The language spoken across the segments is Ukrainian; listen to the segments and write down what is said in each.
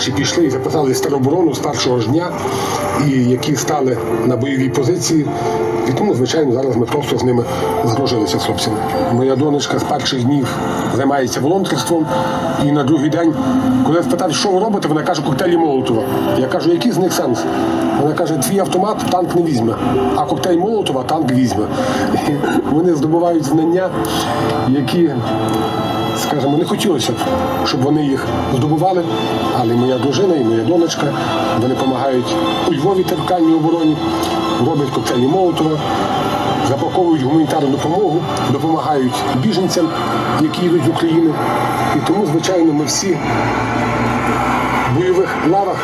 перші пішли і записали тероборону з першого ж дня, і які стали на бойовій позиції. І тому, звичайно, зараз ми просто з ними здружилися з. Моя донечка з перших днів займається волонтерством, і на другий день, коли я спитав, що ви робите, вона каже, коктейлі Молотова. Я кажу, який з них сенс? Вона каже, твій автомат танк не візьме, а коктейль Молотова танк візьме. І вони здобувають знання, які скажімо, не хотілося б, щоб вони їх здобували, але моя дружина і моя донечка вони допомагають у Львові територіальній обороні, роблять коктейлі Молотова, запаковують гуманітарну допомогу, допомагають біженцям, які йдуть з України. І тому, звичайно, ми всі в бойових лавах,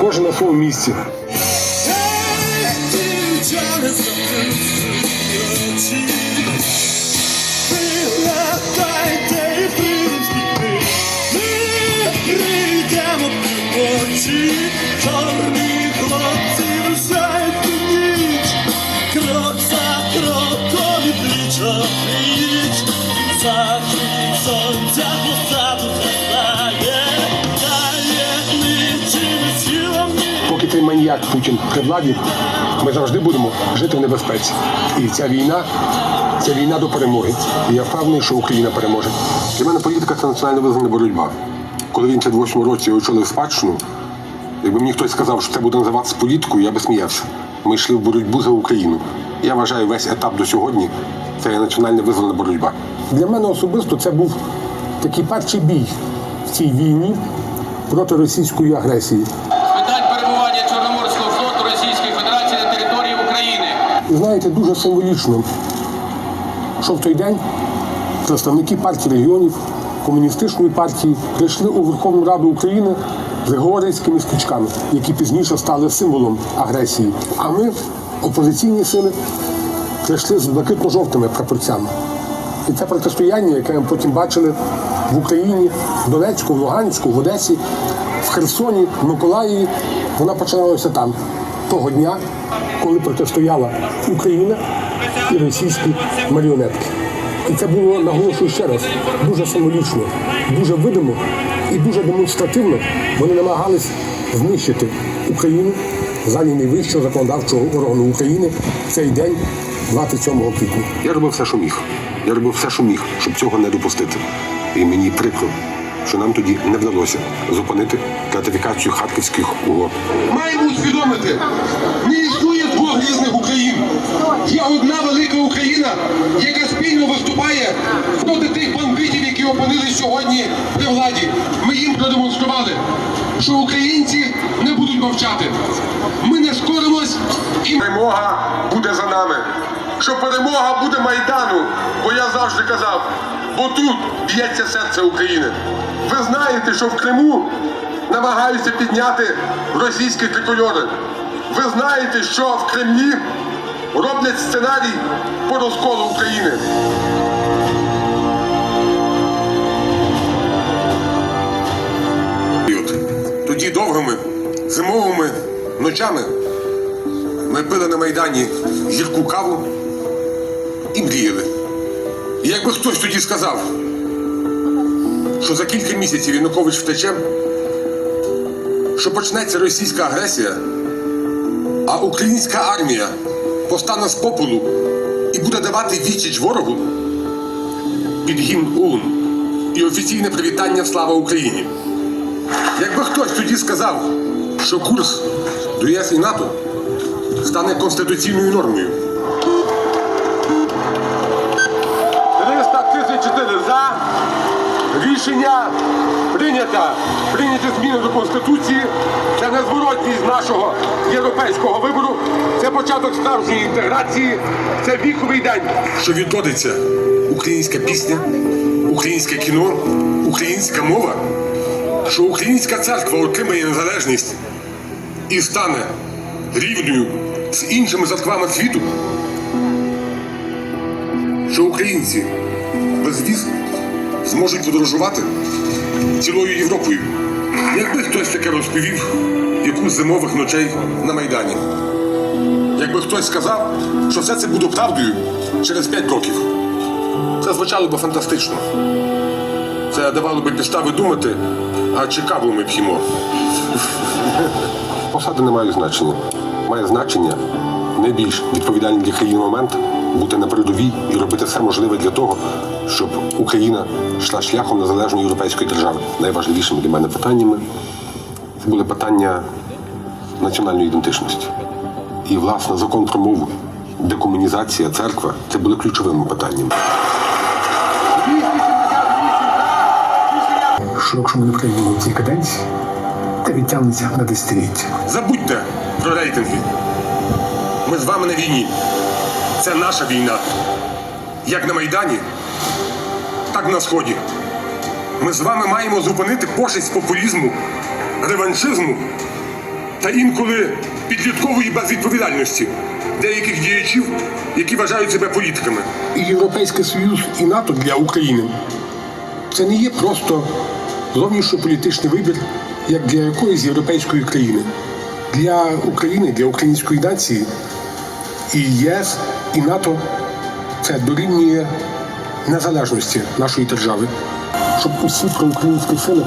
кожен на своєму місці. Чорні хлопці рушають у ніч, крок за кроком і пліч пліч, захід сонця позаду зростає, дає нічими силами. Поки цей маньяк Путін при владі, ми завжди будемо жити в небезпеці. І ця війна це війна до перемоги. І я впевнений, що Україна переможе. Для мене політика це національно визнана боротьба. Коли він в 58 році очолив спадщину, якби мені хтось сказав, що це буде називатися політикою, я би сміявся. Ми йшли в боротьбу за Україну. Я вважаю, весь етап до сьогодні це є національно визнана боротьба. Для мене особисто це був такий перший бій в цій війні проти російської агресії. з питань перебування Чорноморського флоту Російської Федерації на території України. І знаєте, дуже символічно, що в той день представники партії регіонів, комуністичної партії прийшли у Верховну Раду України з георгіївськими стрічками, які пізніше стали символом агресії. А ми, опозиційні сили, прийшли з блакитно-жовтими прапорцями. І це протистояння, яке ми потім бачили в Україні, в Донецьку, в Луганську, в Одесі, в Херсоні, в Миколаєві, вона починалася там, того дня, коли протистояла Україна і російські маріонетки. І це було, наголошую ще раз, дуже символічно, дуже видимо і дуже демонстративно вони намагались знищити Україну залі найвищого законодавчого органу України в цей день, 27 квітня. Я робив все, що міг. Я робив все, що міг, щоб цього не допустити. І мені прикро, що нам тоді не вдалося зупинити ратифікацію харківських угод. Маємо усвідомити, не існує двох різних Україн. Є одна велика Україна, яка спільно виступає проти опинились сьогодні при владі. Ми їм продемонстрували, що українці не будуть мовчати. Ми не скоримось і Перемога буде за нами. Що перемога буде Майдану, бо я завжди казав, бо тут б'ється серце України. Ви знаєте, що в Криму намагаються підняти російські трикольори. Ви знаєте, що в Кремлі роблять сценарій по розколу України. Ночами ми пили на Майдані гірку каву і мріяли. І якби хтось тоді сказав, що за кілька місяців Янукович втече, що почнеться російська агресія, а українська армія постане з попелу і буде давати відсіч ворогу під гімн ОУН і офіційне привітання Слава Україні. Якби хтось тоді сказав, що курс до ЄС і НАТО стане конституційною нормою. 334 за. Рішення прийнято. Прийняті зміни до Конституції. Це незворотність нашого європейського вибору. Це початок справжньої інтеграції. Це віковий день. Що відродиться українська пісня, українське кіно, українська мова що українська церква отримає незалежність і стане рівною з іншими церквами світу, що українці без віз зможуть подорожувати цілою Європою. Якби хтось таке розповів якусь зимових ночей на Майдані. Якби хтось сказав, що все це буде правдою через 5 років. Це звучало би фантастично. Це давало би підстави думати, А чи каву ми п'ємо? Посади не мають значення. Має значення найбільш відповідальний для країни момент бути на передовій і робити все можливе для того, щоб Україна йшла шляхом незалежної європейської держави. Найважливішими для мене питаннями були питання національної ідентичності. І, власне, закон про мову, декомунізація, церква це були ключовими питаннями. Що якщо ми не приймемо цій каденції, це відтягнеться на десятиліття. Забудьте про рейтинги. Ми з вами на війні. Це наша війна. Як на Майдані, так на Сході. Ми з вами маємо зупинити пошесть популізму, реваншизму та інколи підліткової безвідповідальності деяких діячів, які вважають себе політиками. І Європейський Союз, і НАТО для України це не є просто зовнішньополітичний вибір, як для якоїсь європейської країни. Для України, для української нації. І ЄС, і НАТО це дорівнює незалежності нашої держави, щоб усі проукраїнські сили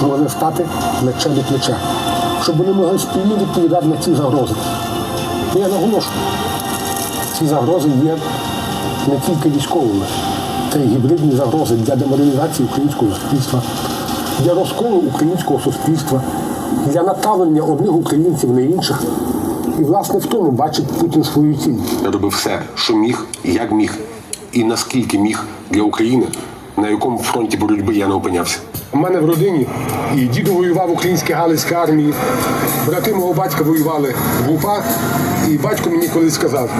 змогли стати плече до плеча, щоб вони могли спільно відповідати на ці загрози. Ну, Я наголошую, ці загрози є не тільки військовими, це гібридні загрози для деморалізації українського суспільства, для розколу українського суспільства, для направлення одних українців на інших. І, власне, в тому бачить Путін свою ціль. Я робив все, що міг, як міг, і наскільки міг для України, на якому фронті боротьби я не опинявся. У мене в родині і діду воював в українській Галицькій армії, брати мого батька воювали в УПА, і батько мені колись сказав,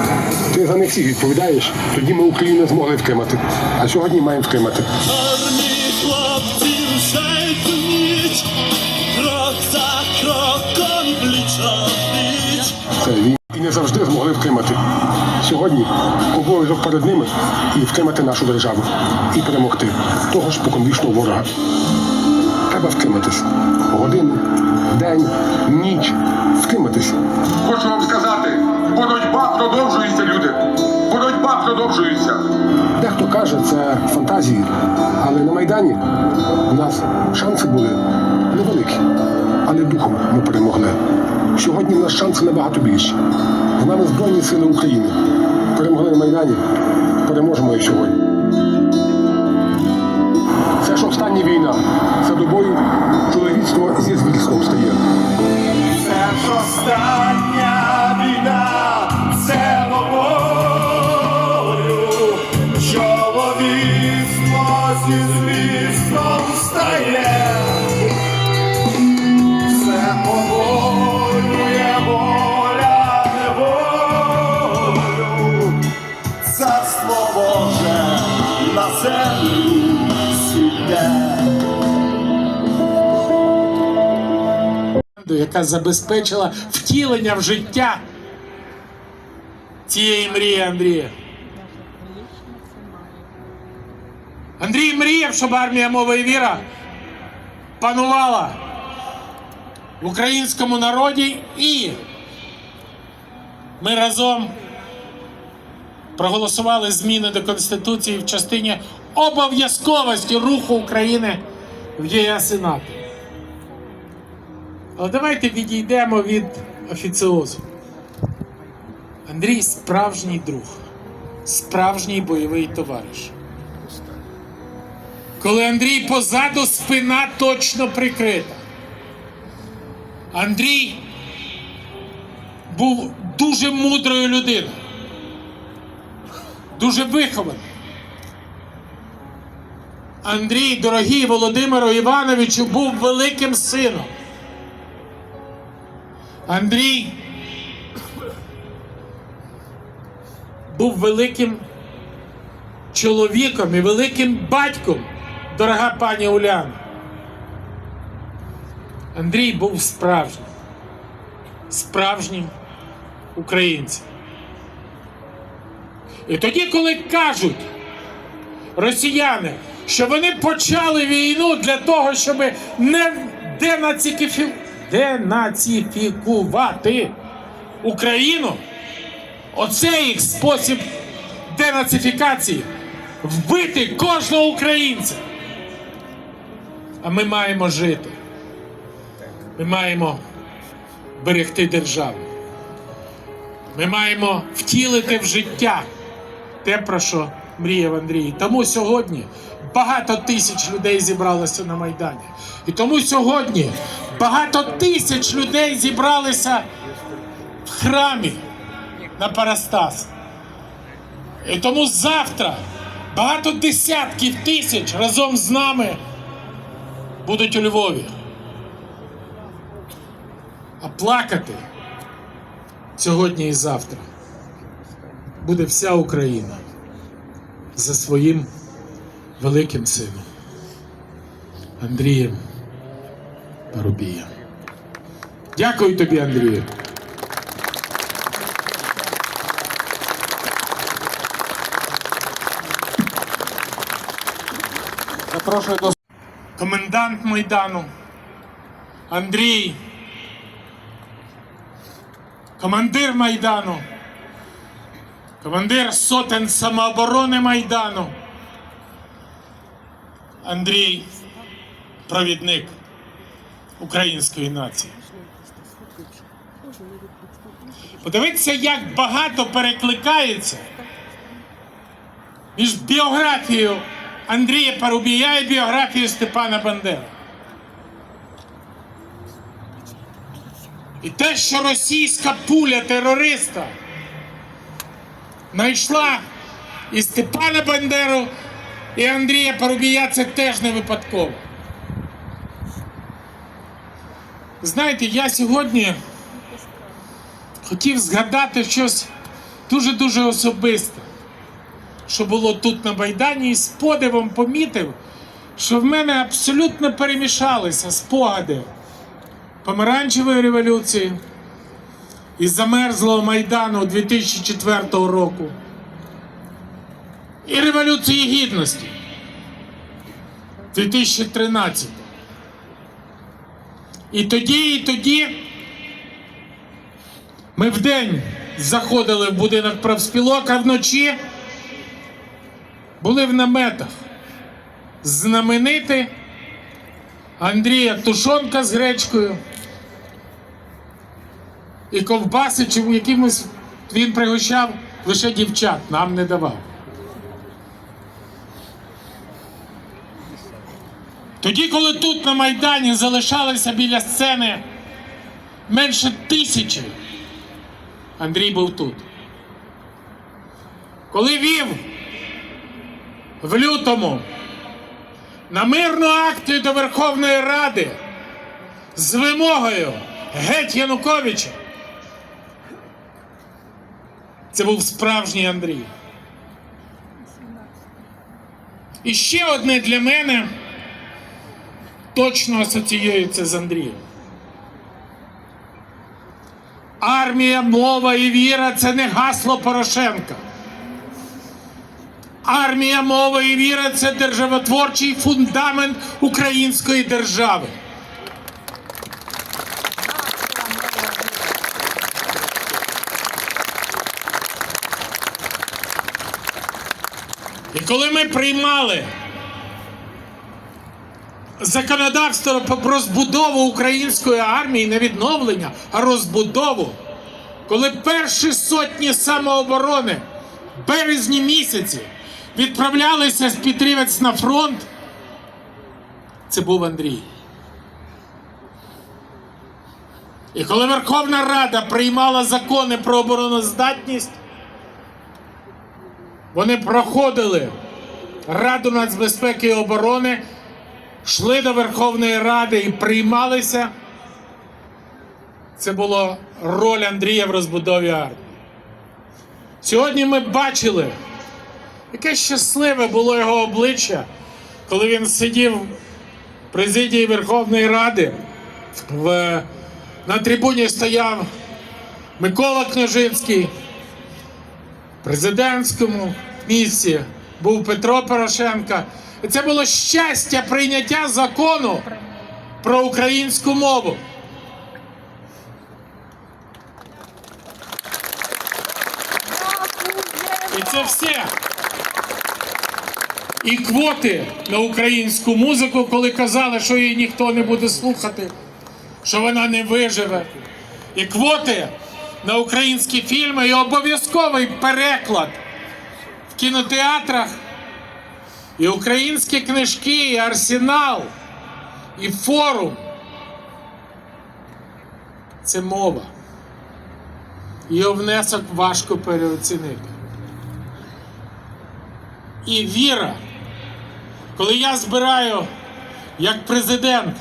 ти за них всіх відповідаєш, тоді ми Україну змогли втримати. А сьогодні маємо втримати. І не завжди змогли втримати. Сьогодні обов'язок перед ними і втримати нашу державу, і перемогти того ж споконвічного ворога. Треба втриматись. Годину, день, ніч. Втриматись. Хочу вам сказати, боротьба продовжується, люди. Боротьба продовжується. Дехто каже, це фантазії, але на Майдані у нас шанси були невеликі, але духом ми перемогли. Сьогодні в нас шанси набагато більші. З нами Збройні Сили України. Перемогли на Майдані, переможемо і сьогодні. Це ж остання війна. Це до бою чоловічство зі звірством стає. Це ж остання війна, яка забезпечила втілення в життя цієї мрії Андрія. Андрій мріяв, щоб армія мова і віра панувала в українському народі і ми разом проголосували зміни до Конституції в частині обов'язковості руху України в ЄС і НАТО. Але давайте відійдемо від офіціозу. Андрій справжній друг, справжній бойовий товариш. Коли Андрій позаду спина точно прикрита. Андрій був дуже мудрою людиною, дуже вихований. Андрій, дорогий Володимиру Івановичу, був великим сином. Андрій був великим чоловіком і великим батьком, дорога пані Уляна. Андрій був справжнім, справжнім українцем. І тоді, коли кажуть росіяни, що вони почали війну для того, щоб не денацифі... денацифікувати Україну, оце їх спосіб денацифікації вбити кожного українця. А ми маємо жити. Ми маємо берегти державу. Ми маємо втілити в життя те, про що мріяв Андрій. Тому сьогодні багато тисяч людей зібралося на Майдані. І тому сьогодні багато тисяч людей зібралися в храмі на Парастас. І тому завтра багато десятків тисяч разом з нами будуть у Львові. А плакати сьогодні і завтра буде вся Україна за своїм великим сином Андрієм Парубієм. Дякую тобі, Андрію. Запрошую до комендант Майдану Андрій, командир Майдану, командир сотень самооборони Майдану. Андрій, провідник української нації. Подивіться, як багато перекликається між біографією Андрія Парубія і біографією Степана Бандери. І те, що російська пуля терориста знайшла і Степана Бандеру, і Андрія Парубія, це теж не випадково. Знаєте, я сьогодні хотів згадати щось дуже-дуже особисте що було тут на Майдані, і з подивом помітив, що в мене абсолютно перемішалися спогади помаранчевої революції і замерзлого Майдану 2004 року. І Революції Гідності 2013. І тоді, і тоді ми вдень заходили в будинок профспілок, а вночі були в наметах знаменитий Андрія Тушонка з гречкою і ковбаси, якимось він пригощав лише дівчат, нам не давав. Тоді, коли тут на Майдані залишалися біля сцени менше тисячі, Андрій був тут. Коли вів в лютому на мирну акцію до Верховної Ради з вимогою геть Януковича. Це був справжній Андрій. І ще одне для мене точно асоціюється з Андрієм. Армія, мова і віра це не гасло Порошенка. Армія, мова і віра це державотворчий фундамент української держави. І коли ми приймали законодавство про розбудову української армії, не відновлення, а розбудову, коли перші сотні самооборони в березні місяці відправлялися з Петрівець на фронт, це був Андрій. І коли Верховна Рада приймала закони про обороноздатність, вони проходили Раду нацбезпеки і оборони, йшли до Верховної Ради і приймалися. Це була роль Андрія в розбудові армії. Сьогодні ми бачили, яке щасливе було його обличчя, коли він сидів в президії Верховної Ради. В, на трибуні стояв Микола Княжинський. В президентському місці був Петро Порошенко. Це було щастя прийняття закону про українську мову. І це все. І квоти на українську музику, коли казали, що її ніхто не буде слухати. що вона не виживе. І квоти на українські фільми, і обов'язковий переклад в кінотеатрах, і українські книжки, і арсенал, і форум. Це мова. Її внесок важко переоцінити. І віра, коли я збираю як президент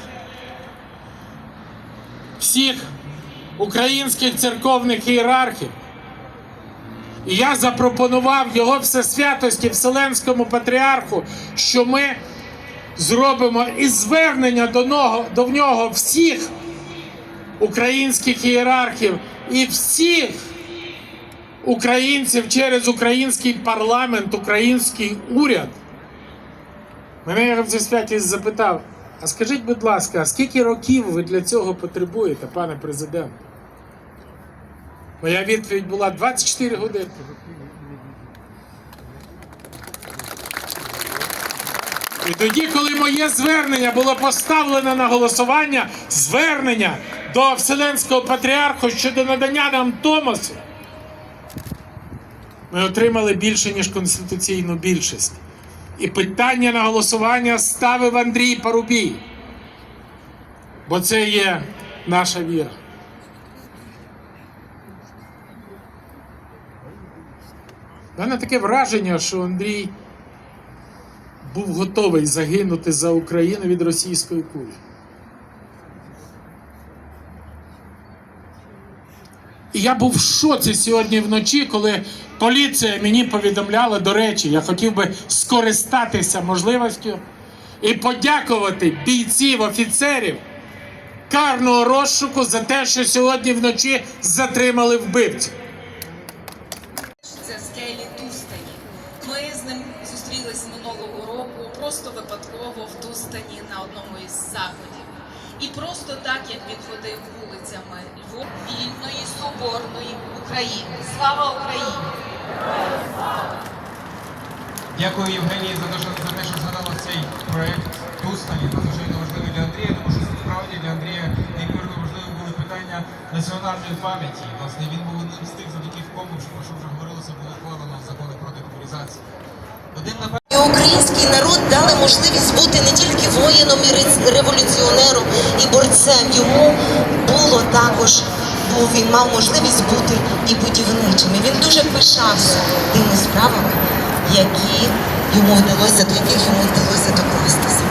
всіх українських церковних ієрархів, і я запропонував його всесвятості Вселенському патріарху, що ми зробимо і звернення до нього, до нього всіх українських ієрархів і всіх українців через український парламент, український уряд. Мене я всесвятість запитав: а скажіть, будь ласка, а скільки років ви для цього потребуєте, пане президент? Моя відповідь була 24 години. І тоді, коли моє звернення було поставлено на голосування, звернення до Вселенського патріарху щодо надання нам Томосу, ми отримали більше, ніж конституційну більшість. І питання на голосування ставив Андрій Парубій. Бо це є наша віра. У мене таке враження, що Андрій був готовий загинути за Україну від російської кулі. І я був в шоці сьогодні вночі, коли поліція мені повідомляла, до речі, я хотів би скористатися можливістю і подякувати бійців, офіцерів карного розшуку за те, що сьогодні вночі затримали вбивців. І просто так, як він ходив вулицями Львова, вільної, соборної України. Слава Україні! Дякую Євгенії за те, що за те, що згадала цей проект Тустані. Надзвичайно важливий для Андрія, тому що справді для Андрія неймовірно важливі були питання національної пам'яті. Власне, він був одним з тих, завдяки кому, про що вже говорилося, було ухвалено закони проти мобілізації. Один. І український народ можливість бути не тільки воїном і ре- революціонером і борцем. Йому було також, бо він мав можливість бути і будівничим. І він дуже пишався тими справами, які йому вдалося, до яких йому вдалося докластися.